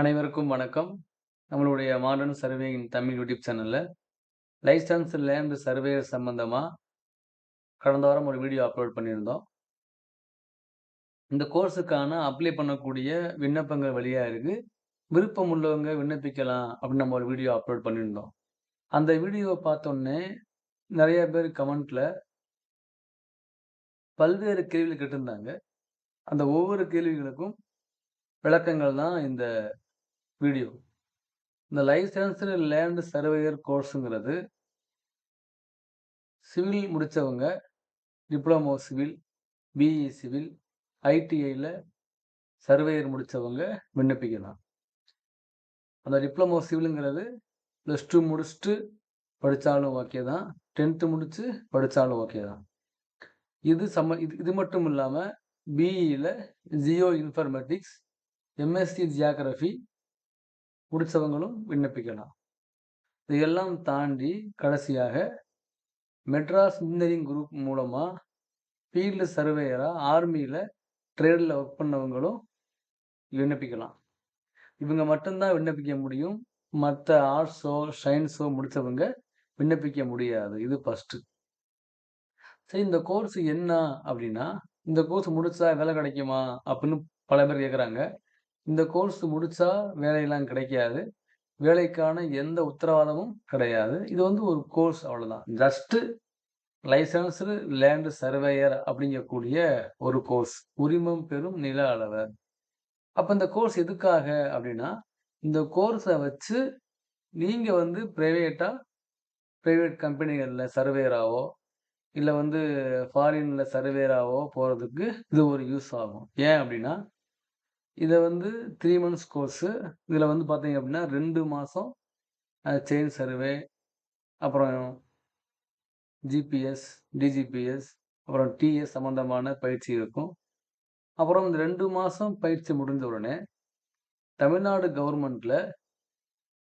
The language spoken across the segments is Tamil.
அனைவருக்கும் வணக்கம். நம்மளுடைய மாடர்ன் சர்வேயின் தமிழ் யூடியூப் சேனலில் லைசன்ஸ் லேண்ட் சர்வேயர் சம்பந்தமாக கடந்த வாரம் ஒரு வீடியோ அப்லோட் பண்ணியிருந்தோம். இந்த கோர்ஸுக்கான அப்ளை பண்ணக்கூடிய விண்ணப்பங்கள் வழியாக இருக்குது விருப்பம் உள்ளவங்க விண்ணப்பிக்கலாம் அப்படின்னு நம்ம ஒரு வீடியோ அப்லோட் பண்ணியிருந்தோம். அந்த வீடியோவை பார்த்தோன்னே நிறைய பேர் கமெண்ட்டில் பல்வேறு கேள்விகள் கேட்டிருந்தாங்க. அந்த ஒவ்வொரு கேள்விகளுக்கும் விளக்கங்கள் தான் இந்த வீடியோ. இந்த லைசென்ஸ்டு லேண்ட் சர்வேயர் கோர்ஸுங்கிறது சிவில் முடித்தவங்க டிப்ளமோ சிவில், பிஇ சிவில், ஐடிஐயில் சர்வேயர் முடித்தவங்க விண்ணப்பிக்கலாம். அந்த டிப்ளமோ சிவிலுங்கிறது பிளஸ் டூ முடிச்சுட்டு படித்தாலும் ஓகே தான். டென்த்து முடித்து படித்தாலும் ஓகே தான். இது சம்ம இது இது மட்டும் இல்லாமல் பிஇயில் ஜியோ இன்ஃபர்மேட்டிக்ஸ், எம்எஸ்சி ஜியாகிரஃபி முடித்தவங்களும் விண்ணப்பிக்கலாம். இதையெல்லாம் தாண்டி கடைசியாக மெட்ராஸ் இன்ஜினியரிங் குரூப் மூலமாக ஃபீல்டு சர்வேயராக ஆர்மியில் ட்ரேடில் ஒர்க் பண்ணவங்களும் விண்ணப்பிக்கலாம். இவங்க மட்டும்தான் விண்ணப்பிக்க முடியும். மற்ற ஆர்ட்ஸோ, சயின்ஸோ முடித்தவங்க விண்ணப்பிக்க முடியாது. இது ஃபஸ்ட்டு சரி இந்த கோர்ஸ் என்ன அப்படின்னா, இந்த கோர்ஸ் முடித்தா வேலை கிடைக்குமா? அப்படின்னு பல பேர் கேட்குறாங்க. இந்த கோர்ஸ் முடிச்சா வேலையெல்லாம் கிடைக்காது. வேலைக்கான எந்த உத்தரவாதமும் கிடையாது. இது வந்து ஒரு கோர்ஸ் அவ்வளோதான். ஜஸ்ட்டு லைசன்ஸ்டு லேண்டு சர்வேயர் அப்படிங்கக்கூடிய ஒரு கோர்ஸ். உரிமம் பெறும் நில அளவர். அப்போ இந்த கோர்ஸ் எதுக்காக அப்படின்னா, இந்த கோர்ஸை வச்சு நீங்கள் வந்து ப்ரைவேட்டாக ப்ரைவேட் கம்பெனிகளில் சர்வேயராகவோ இல்லை வந்து ஃபாரினில் சர்வேராகவோ போகிறதுக்கு இது ஒரு யூஸ் ஆகும். ஏன் அப்படின்னா, இதை வந்து த்ரீ மந்த்ஸ் கோர்ஸு. இதில் வந்து பார்த்தீங்க அப்படின்னா ரெண்டு மாதம் செயின் சர்வே, அப்புறம் ஜிபிஎஸ், டிஜிபிஎஸ், அப்புறம் டிஎஸ் சம்மந்தமான பயிற்சி இருக்கும். அப்புறம் இந்த ரெண்டு மாதம் பயிற்சி முடிஞ்ச உடனே, தமிழ்நாடு கவர்மெண்ட்டில்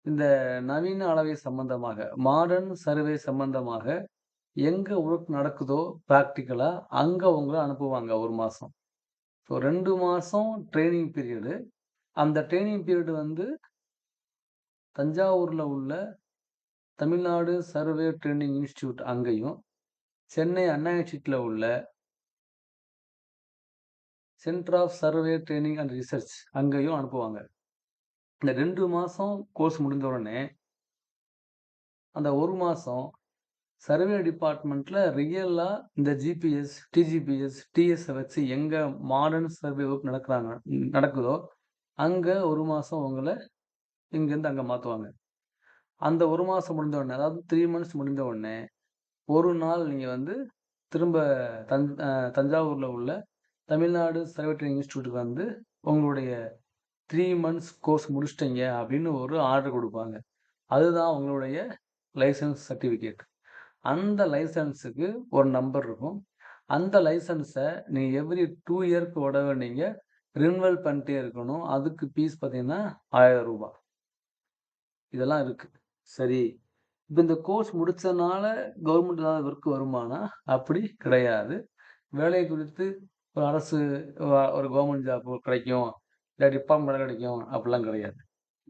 இந்த நவீன அளவை சம்பந்தமாக, மாடர்ன் சர்வே சம்பந்தமாக எங்கே ஒர்க் நடக்குதோ ப்ராக்டிக்கலாக அங்கே உங்களை அனுப்புவாங்க ஒரு மாதம் ஸோ ரெண்டு மாதம் ட்ரைனிங் பீரியடு. அந்த ட்ரைனிங் பீரியட் வந்து தஞ்சாவூரில் உள்ள தமிழ்நாடு சர்வே ட்ரைனிங் இன்ஸ்டியூட் அங்கேயும், சென்னை அண்ணா உள்ள centre of survey training and research அங்கேயும் அனுப்புவாங்க. இந்த ரெண்டு மாதம் கோர்ஸ் முடிஞ்ச உடனே அந்த ஒரு மாதம் சர்வே டிபார்ட்மெண்ட்ல ரியலா இந்த ஜிபிஎஸ், டிஜிபிஎஸ், டிஎஸ்ஸ வச்சு எங்க மாடர்ன் சர்வே ஒர்க் நடக்கிறாங்க நடக்குதோ, அங்க ஒரு மாசம் உங்களை இங்கேருந்து அங்க மாத்துவாங்க. அந்த ஒரு மாசம் முடிஞ்ச உடனே, அதாவது த்ரீ மந்த்ஸ் முடிஞ்ச உடனே, ஒரு நாள் நீங்க வந்து திரும்ப தஞ் தஞ்சாவூரில் தஞ்சாவூர்ல உள்ள தமிழ்நாடு சர்வே ட்ரைனிங் இன்ஸ்டியூட்டுக்கு வந்து உங்களுடைய த்ரீ மந்த்ஸ் கோர்ஸ் முடிச்சிட்டிங்க அப்படின்னு ஒரு ஆர்டர் கொடுப்பாங்க அதுதான் உங்களுடைய லைசன்ஸ் சர்டிஃபிகேட். அந்த லைசன்ஸுக்கு ஒரு நம்பர் இருக்கும். அந்த லைசன்ஸை நீங்கள் எவ்ரி டூ இயர்க்கு உடவை நீங்கள் ரினுவல் பண்ணிட்டே இருக்கணும். அதுக்கு ஃபீஸ் பார்த்தீங்கன்னா ஆயிரம் ரூபாய் இதெல்லாம் இருக்குது சரி. இப்போ இந்த கோர்ஸ் முடித்ததுனால கவர்மெண்ட் ஏதாவது ஒர்க் வருமானா? அப்படி கிடையாது. வேலையை குறித்து ஒரு அரசு ஒரு கவர்மெண்ட் ஜாப் கிடைக்கும். இல்லை டிபார்ட்மெண்ட் கிடைக்கும். அப்படிலாம் கிடையாது.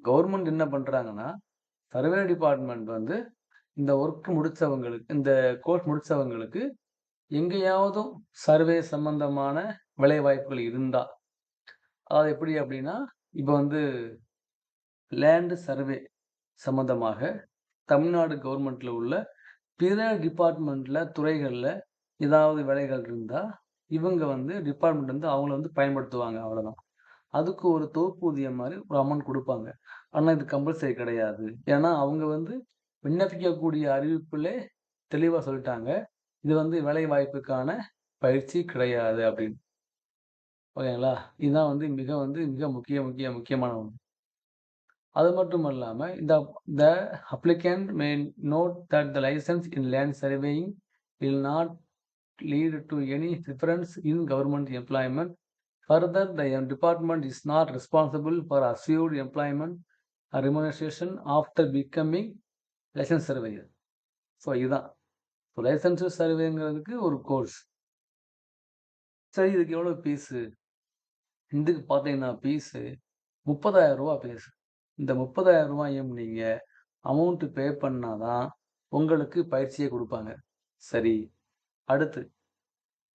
கவர்மெண்ட் என்ன பண்ணுறாங்கன்னா சர்வே டிபார்ட்மெண்ட் வந்து இந்த ஒர்க் முடிச்சவங்களுக்கு இந்த கோர்ஸ் முடித்தவங்களுக்கு எங்கேயாவதும் சர்வே சம்பந்தமான வேலைவாய்ப்புகள் இருந்தால் அதாவது எப்படி அப்படின்னா, இப்போ வந்து லேண்டு சர்வே சம்பந்தமாக தமிழ்நாடு கவர்மெண்ட்டில் உள்ள பிற டிபார்ட்மெண்ட்டில் துறைகளில் ஏதாவது வேலைகள் இருந்தால் இவங்க வந்து டிபார்ட்மெண்ட் வந்து அவங்கள வந்து பயன்படுத்துவாங்க அவ்வளோதான். அதுக்கு ஒரு தொகுப்பூதியம் மாதிரி ஒரு அமௌண்ட் கொடுப்பாங்க ஆனால் இது கம்பல்சரி கிடையாது. ஏன்னா அவங்க வந்து விண்ணப்பிக்கக்கூடிய அறிவிப்புலே தெளிவாக சொல்லிட்டாங்க இது வந்து வேலை வாய்ப்புக்கான பயிற்சி கிடையாது அப்படின்னு ஓகேங்களா இதுதான் வந்து மிக வந்து மிக முக்கிய முக்கிய முக்கியமான ஒன்று அது மட்டும் இல்லாமல் இந்த the applicant may note that the licence in land surveying will not lead to any preference in government employment further the department is not responsible for assured employment remuneration after becoming licence surveyor. So இதுதான். ஸோ லைசன்ஸ் சர்வேங்கிறதுக்கு ஒரு கோர்ஸ். சரி இதுக்கு எவ்வளோ ஃபீஸு? இதுக்கு பார்த்தீங்கன்னா ஃபீஸு முப்பதாயிரம் ரூபா ஃபீஸ். இந்த முப்பதாயிரம் ரூபாயும் நீங்கள் அமௌண்ட்டு பே பண்ணால் தான் உங்களுக்கு பயிற்சியை கொடுப்பாங்க சரி. அடுத்து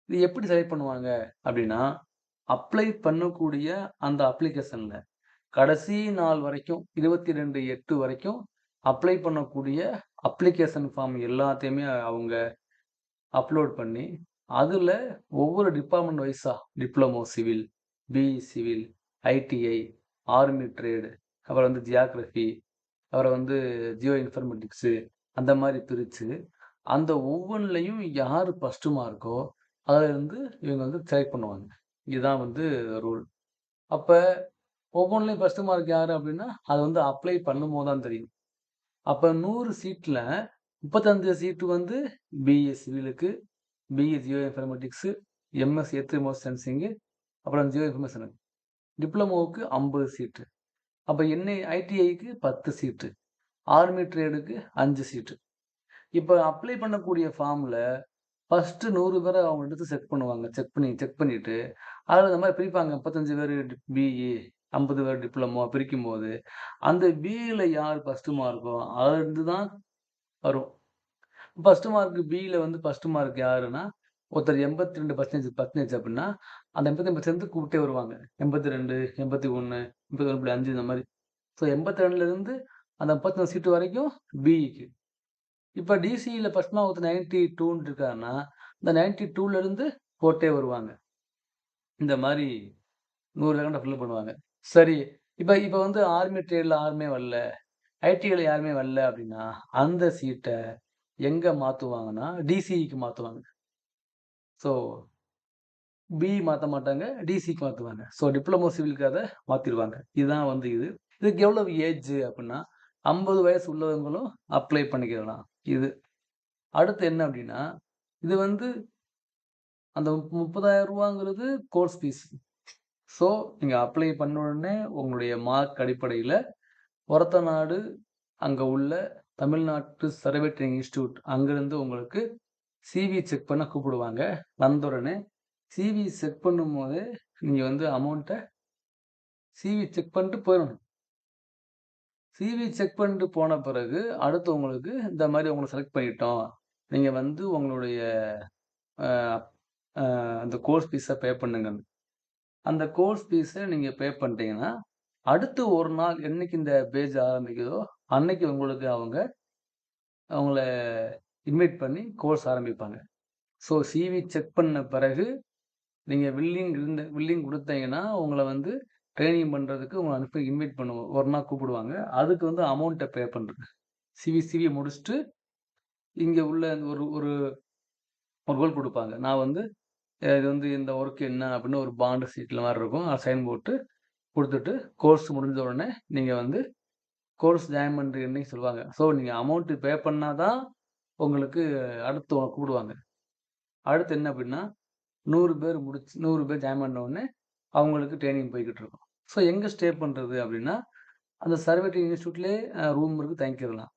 இது எப்படி செலக்ட் பண்ணுவாங்க அப்படின்னா அப்ளை பண்ணக்கூடிய அந்த அப்ளிகேஷனில் கடைசி நாள் வரைக்கும் 22/8 வரைக்கும் அப்ளை பண்ணக்கூடிய அப்ளிகேஷன் ஃபார்ம் எல்லாத்தையுமே அவங்க அப்லோட் பண்ணி, அதில் ஒவ்வொரு department வைஸா diploma civil, BE civil, ITI, army trade அப்புறம் வந்து ஜியாகிரஃபி அப்புறம் வந்து ஜியோ இன்ஃபர்மேட்டிக்ஸு அந்த மாதிரி பிரித்து அந்த ஒவ்வொன்றிலையும் யார் ஃபர்ஸ்ட் மார்க்கோ, அதுலருந்து இவங்க வந்து செலக்ட் பண்ணுவாங்க. இதுதான் வந்து ரூல். அப்போ ஒவ்வொன்றிலையும் ஃபஸ்ட்டு மார்க் யார் அப்படின்னா அது வந்து அப்ளை பண்ணும்போது தான் தெரியும். அப்போ நூறு சீட்டில் முப்பத்தஞ்சு சீட்டு வந்து BS சிவிலுக்கு, BS geo informatics, MS earth சென்சிங்கு, அப்புறம் ஜியோ இன்ஃபர்மேஷனுக்கு டிப்ளமோவுக்கு 50 சீட்டு. அப்போ என்ஐ ஐடிஐக்கு 10 சீட்டு. ஆர்மி ட்ரேடுக்கு அஞ்சு சீட்டு. இப்போ அப்ளை பண்ணக்கூடிய ஃபார்மில் ஃபஸ்ட்டு நூறு பேரை அவங்க எடுத்து செக் பண்ணுவாங்க. செக் பண்ணி செக் பண்ணிவிட்டு அதில் இந்த மாதிரி பிரிப்பாங்க. முப்பத்தஞ்சு பேர் பிஇ, ஐம்பது பேர் டிப்ளமோ பிரிக்கும் போது அந்த பியில் யார் ஃபஸ்ட்டு மார்க்கோ அதுலேருந்து தான் வரும். ஃபஸ்ட்டு மார்க் பியில் வந்து ஃபஸ்ட்டு மார்க் யாருன்னா ஒருத்தர் எண்பத்தி ரெண்டு பர்சன்டேஜ் பர்சன்டேஜ் அப்படின்னா அந்த எண்பத்தி ரெண்டு கூப்பிட்டே வருவாங்க. எண்பத்தி ரெண்டு எண்பத்தி ஒன்று எண்பத்தி ஒன்று அஞ்சு இந்த மாதிரி. ஸோ எண்பத்தி ரெண்டுலேருந்து அந்த முப்பத்தி நாலு சீட்டு வரைக்கும் பிஇக்கு இப்போ டிசியில் ஃபஸ்ட்மா ஒருத்தர் நைன்டி டூன்னு இருக்காருன்னா அந்த நைன்டி டூலேருந்து போட்டே வருவாங்க. இந்த மாதிரி நூறு வேகண்டை ஃபில் பண்ணுவாங்க. சரி. இப்ப இப்ப வந்து ஆர்மி ட்ரெயில்ல யாருமே வரல, ஐடில யாருமே வரல அப்படின்னா அந்த சீட்ட எங்க மாத்துவாங்கன்னா, டிசிஇக்கு மாத்துவாங்க. ஸோ பிஇ மாத்த மாட்டாங்க. டிசிக்கு மாத்துவாங்க. ஸோ டிப்ளமோ சிவிலுக்கு அத மாத்திருவாங்க. இதுதான் வந்து இது. இதுக்கு எவ்வளவு ஏஜ் அப்படின்னா 50 வயசு உள்ளவங்களும் அப்ளை பண்ணிக்கலாம். இது. அடுத்து என்ன அப்படின்னா இது வந்து அந்த ரூ. 30,000ங்கிறது கோர்ஸ் ஃபீஸ். ஸோ நீங்கள் அப்ளை பண்ண உடனே உங்களுடைய மார்க் அடிப்படையில ஒரத்தநாடு அங்கே உள்ள தமிழ்நாட்டு சர்வே இன்ஸ்டியூட் அங்கேருந்து உங்களுக்கு சிவி செக் பண்ண கூப்பிடுவாங்க. வந்த உடனே சிவி செக் பண்ணும்போது நீங்கள் வந்து அமௌண்ட்டை சிவி செக் பண்ணிட்டு போயிடணும் சிவி செக் பண்ணிட்டு போன பிறகு, அடுத்து உங்களுக்கு இந்த மாதிரி உங்களை செலக்ட் பண்ணிட்டோம். நீங்கள் வந்து உங்களுடைய அந்த கோர்ஸ் ஃபீஸை பே பண்ணுங்கன்னு. அந்த கோர்ஸ் ஃபீஸை நீங்கள் பே பண்ணிட்டீங்கன்னா, அடுத்து ஒரு நாள் என்னைக்கு இந்த பேஜ் ஆரம்பிக்குதோ, அன்னைக்கு உங்களுக்கு அவங்க அவங்கள இன்வைட் பண்ணி கோர்ஸ் ஆரம்பிப்பாங்க. ஸோ சிவி செக் பண்ண பிறகு, நீங்கள் வில்லிங் இருந்த வில்லிங் கொடுத்தீங்கன்னா உங்களை வந்து ட்ரைனிங் பண்ணுறதுக்கு உங்களை அனுப்பி இன்வைட் பண்ணுவோம். ஒரு நாள் கூப்பிடுவாங்க. அதுக்கு வந்து அமௌண்ட்டை பே பண்ணுறது சிவி சிவி முடிச்சுட்டு, இங்கே உள்ள ஒரு ஒரு ஒரு கொடுப்பாங்க நான் வந்து இது வந்து இந்த ஒர்க் என்ன அப்படின்னு ஒரு பாண்டு சீட்ல மாதிரி இருக்கும். அத சைன் போட்டு கொடுத்துட்டு கோர்ஸ் முடிஞ்ச உடனே நீங்கள் வந்து கோர்ஸ் ஜாயின் பண்ற சொல்லுவாங்க. ஸோ நீங்கள் அமௌண்ட்டு பே பண்ணால் தான் உங்களுக்கு அடுத்து கூப்பிடுவாங்க. அடுத்து என்ன அப்படின்னா நூறு பேர் முடிச்சு நூறு பேர் ஜாயின் பண்ண உடனே அவங்களுக்கு ட்ரைனிங் போய்கிட்டு இருக்கும். ஸோ எங்கே ஸ்டே பண்ணுறது அப்படின்னா அந்த சர்வேட்டிங் இன்ஸ்டியூட்லேயே ரூம் இருக்கு தங்கிக்கிறலாம்.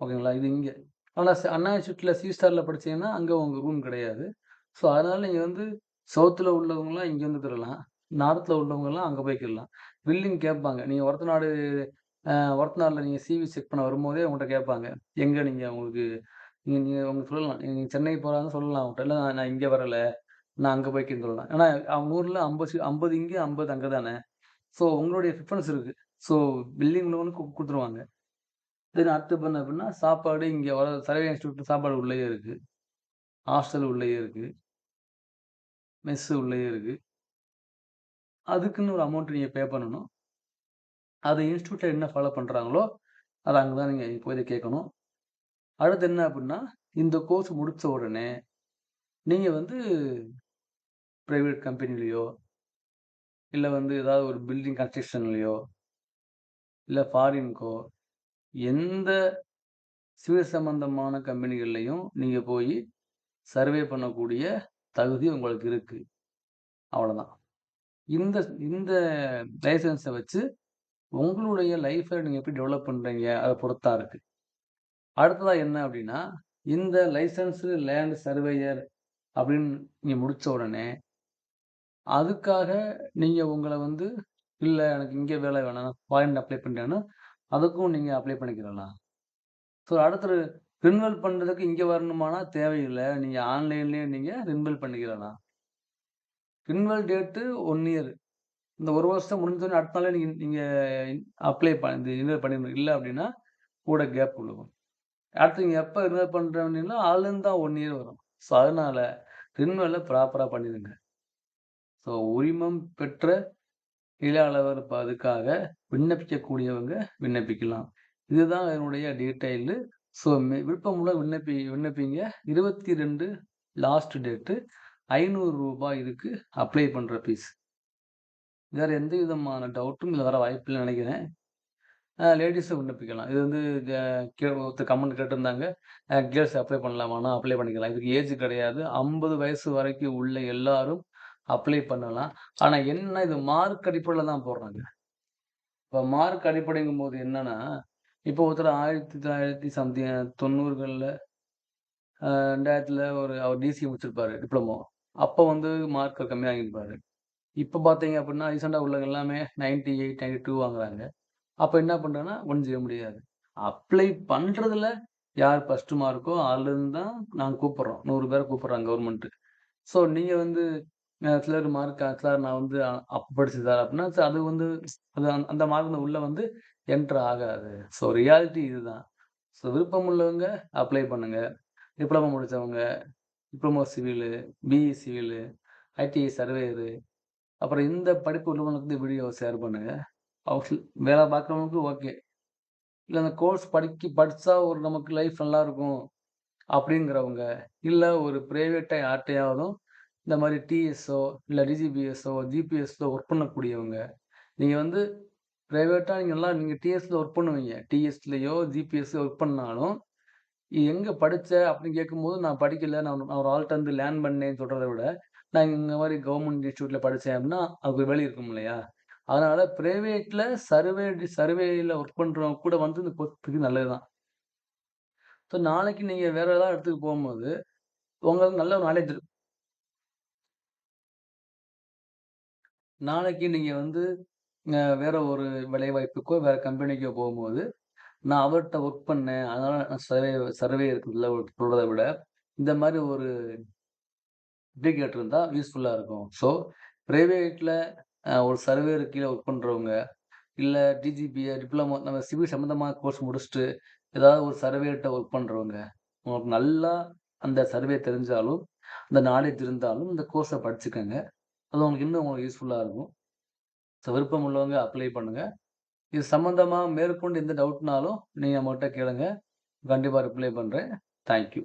ஓகேங்களா? இது இங்கே ஆனால் ச அண்ணா இன்ஸ்டியூட்டில் சி ஸ்டாரில் படிச்சீங்கன்னா, அங்கே உங்கள் ரூம் கிடையாது. ஸோ அதனால நீங்கள் வந்து சவுத்ல உள்ளவங்கலாம் வந்து திருடலாம் நார்த்தில் உள்ளவங்கலாம் அங்கே போய்க்கிடலாம். பில்லிங் கேட்பாங்க. நீங்கள் ஒருத்த நாடு ஒருத்த நாளில் நீங்கள் சிவி செக் பண்ண வரும்போதே அவங்கள்ட்ட கேட்பாங்க. எங்கே நீங்கள் உங்களுக்கு நீங்கள் நீங்கள் அவங்க சொல்லலாம். நீங்கள் சென்னை போகிறாங்கன்னு சொல்லலாம் அவங்கள்ட்ட இல்லை நான் இங்கே வரலை நான் அங்கே போய்க்கிறேன்னு சொல்லலாம். ஏன்னா அவங்க ஊரில் ஐம்பது ஐம்பது இங்கே ஐம்பது அங்கே தானே. ஸோ உங்களுடைய ப்ரிஃபரன்ஸ் இருக்குது ஸோ பில்லிங் உள்ளவனுக்கு கொடுத்துருவாங்க தென் அடுத்து பண்ண அப்படின்னா சாப்பாடு இங்கே வர சரவே இன்ஸ்டியூட் சாப்பாடு உள்ளேயே இருக்குது ஹாஸ்டல் உள்ளேயே இருக்குது மெஸ் உள்ளேயே இருக்குது அதுக்குன்னு ஒரு அமௌண்ட் நீங்கள் பே பண்ணணும். அது இன்ஸ்டியூட்டில் என்ன ஃபாலோ பண்ணுறாங்களோ அதை அங்கே தான் நீங்கள் போய் கேட்கணும். அடுத்து என்ன அப்படின்னா இந்த கோர்ஸ் முடித்த உடனே, நீங்கள் வந்து ப்ரைவேட் கம்பெனிலேயோ இல்லை வந்து ஏதாவது ஒரு பில்டிங் கன்ஸ்ட்ரக்ஷன்லேயோ இல்லை ஃபாரின்க்கோ, எந்த சிவில் சம்பந்தமான கம்பெனிகள்லையும் நீங்கள் போய் சர்வே பண்ணக்கூடிய தகுதி உங்களுக்கு இருக்கு. அவ்வளதான். இந்த இந்த லைசன்ஸை வச்சு உங்களுடைய லைஃப்பை நீங்க எப்படி டெவலப் பண்றீங்க அதை பொறுத்தா இருக்கு. அடுத்ததா என்ன அப்படின்னா இந்த லைசன்ஸு லேண்ட் சர்வேயர் அப்படின்னு நீங்க முடிச்ச உடனே, அதுக்காக நீங்க உங்களை வந்து இல்லை எனக்கு இங்கே வேலை வேணாம். ஃபாரின் அப்ளை பண்றேன்னா, அதுக்கும் நீங்கள் அப்ளை பண்ணிக்கிறலாம் ஸோ அடுத்தது ரின்வெல் பண்ணுறதுக்கு இங்கே வரணுமானா தேவையில்லை நீங்கள் ஆன்லைன்லேயே நீங்கள் renewal பண்ணிக்கிடலாம். Renewal date one year. இந்த ஒரு வருஷம் முடிஞ்சோடனே அடுத்த நாளே நீங்கள் நீங்கள் அப்ளை ப இந்த ரினிவல் பண்ணிடணும். இல்லை அப்படின்னா கூட கேப் விழுகும். அடுத்து நீங்க எப்ப ரினிவல் அப்படின்னா அதுலேருந்து தான் ஒன் இயர் வரும். ஸோ அதனால் ரின்வெலை ப்ராப்பராக பண்ணிடுங்க ஸோ உரிமம் பெற்ற தொழிலாளர் ப அதுக்காக விண்ணப்பிக்கக்கூடியவங்க விண்ணப்பிக்கலாம். இதுதான் என்னுடைய டீட்டெயிலு. ஸோ விருப்பமுள்ள விண்ணப்பி விண்ணப்பிங்க. 22 லாஸ்ட் டேட்டு. ஐநூறு ரூபாய் இதுக்கு அப்ளை பண்ணுற ஃபீஸ். வேறு எந்த விதமான டவுட்டும் இல்லை வர வாய்ப்பில்லன்னு நினைக்கிறேன் அ விண்ணப்பிக்கலாம். இது வந்து ஒருத்தர் கமெண்ட் கேட்டிருந்தாங்க. கேர்ள்ஸ் அப்ளை பண்ணலாமானா அப்ளை பண்ணிக்கலாம். இதுக்கு ஏஜ் கிடையாது. 50 வயசு வரைக்கும் உள்ள எல்லாரும் அப்ளை பண்ணலாம். ஆனால் என்ன இது மார்க் அடிப்படையில் தான் போடுறாங்க. இப்போ மார்க் அடிப்படைங்கும்போது என்னன்னா, இப்போ ஒருத்தர் 1900 சம்திங் தொண்ணூறுகளில் ரெண்டாயிரத்தில் ஒரு அவர் டிசி முடிச்சிருப்பாரு. டிப்ளமோ. அப்ப வந்து மார்க் கம்மியா வாங்கியிருப்பாரு. இப்ப பார்த்தீங்க அப்படின்னா ரீசெண்டாக உள்ளவங்க எல்லாமே 98, 92 வாங்குறாங்க. அப்ப என்ன பண்றாங்கன்னா, ஒன் செய்ய முடியாது. அப்ளை பண்றதுல யார் ஃபஸ்ட்டு மார்க்கோ அதுலேருந்து தான் நாங்கள் கூப்பிடுறோம். 100 பேர கூப்பிடுறாங்க கவர்மெண்ட். ஸோ நீங்க வந்து சிலர் மார்க் சார் நான் வந்து அப்ப படிச்சேன் சார் அது வந்து அது அந்த மார்க் உள்ள வந்து என்ட்ரு ஆகாது. ஸோ ரியாலிட்டி இதுதான். ஸோ விருப்பம் உள்ளவங்க அப்ளை பண்ணுங்க. டிப்ளமோ முடித்தவங்க diploma civil, BE civil, ITI surveyor, அப்புறம் இந்த படிப்பு உள்ளவங்களுக்கு இந்த வீடியோவ ஷேர் பண்ணுங்க. அவங்க வேலை பார்க்குறவங்களுக்கு ஓகே. இல்லை அந்த கோர்ஸ் படிக்க படித்தா ஒரு நமக்கு லைஃப் நல்லாயிருக்கும் அப்படிங்கிறவங்க இல்லை ஒரு ப்ரைவேட்டை யார்ட்டயாவதும் இந்த மாதிரி டிஎஸ்ஓ, இல்லை டிஜிபிஎஸ்ஓ, ஜிபிஎஸ்ஓ ஒர்க் பண்ணக்கூடியவங்க. நீங்கள் வந்து ப்ரைவேட்டாக நீங்கள் எல்லாம் நீங்கள் டிஎஸ்சில் ஒர்க் பண்ணுவீங்க. டிஎஸ்லேயோ ஜிபிஎஸ்லயோ ஒர்க் பண்ணாலும், எங்கே படித்த அப்படின்னு கேட்கும்போது நான் படிக்கல. நான் நான் ஒரு ஆள்கிட்ட வந்து லேர்ன் பண்ணேன்னு சொல்கிறத விட, நான் இந்த மாதிரி கவர்மெண்ட் இன்ஸ்டியூட்டில் படிச்சேன் அப்படின்னா அதுக்கு ஒரு இருக்கும் இல்லையா? அதனால் ப்ரைவேட்டில் சர்வே சர்வேயில் ஒர்க் பண்ணுறவங்க கூட வந்து இந்த கோர்ஸ் நல்லது தான். ஸோ நாளைக்கு நீங்கள் வேறு ஏதாவது இடத்துக்கு போகும்போது உங்களுக்கு நல்ல ஒரு நாலேஜ் இருக்கும். நாளைக்கு நீங்கள் வந்து வேற ஒரு வேலைவாய்ப்புக்கோ, வேற கம்பெனிக்கோ போகும்போது நான் அவர்கிட்ட ஒர்க் பண்ணேன். அதனால நான் சர்வே சர்வே இருக்குதுல சொல்றதை விட, இந்த மாதிரி ஒரு சர்டிபிகேட் இருந்தால் யூஸ்ஃபுல்லாக இருக்கும். ஸோ பிரைவேட்டில் ஒரு சர்வேயர் கீழே ஒர்க் பண்ணுறவங்க இல்லை டிஜிபிஏ, டிப்ளமோ நம்ம சிவில் சம்மந்தமான கோர்ஸ் முடிச்சுட்டு, ஏதாவது ஒரு சர்வேட்ட ஒர்க் பண்ணுறவங்க உங்களுக்கு நல்லா அந்த சர்வே தெரிஞ்சாலும், அந்த நாலேஜ் இருந்தாலும் இந்த கோர்ஸை படிச்சுக்கோங்க அது உங்களுக்கு இன்னும் உங்களுக்கு யூஸ்ஃபுல்லாக இருக்கும். ஸோ விருப்பம் உள்ளவங்க அப்ளை பண்ணுங்கள் இது சம்மந்தமாக மேற்கொண்டு எந்த டவுட்னாலும் நீங்கள் நம்மகிட்ட கேளுங்க. கண்டிப்பாக ரிப்ளை பண்ணுறேன் தேங்க் யூ.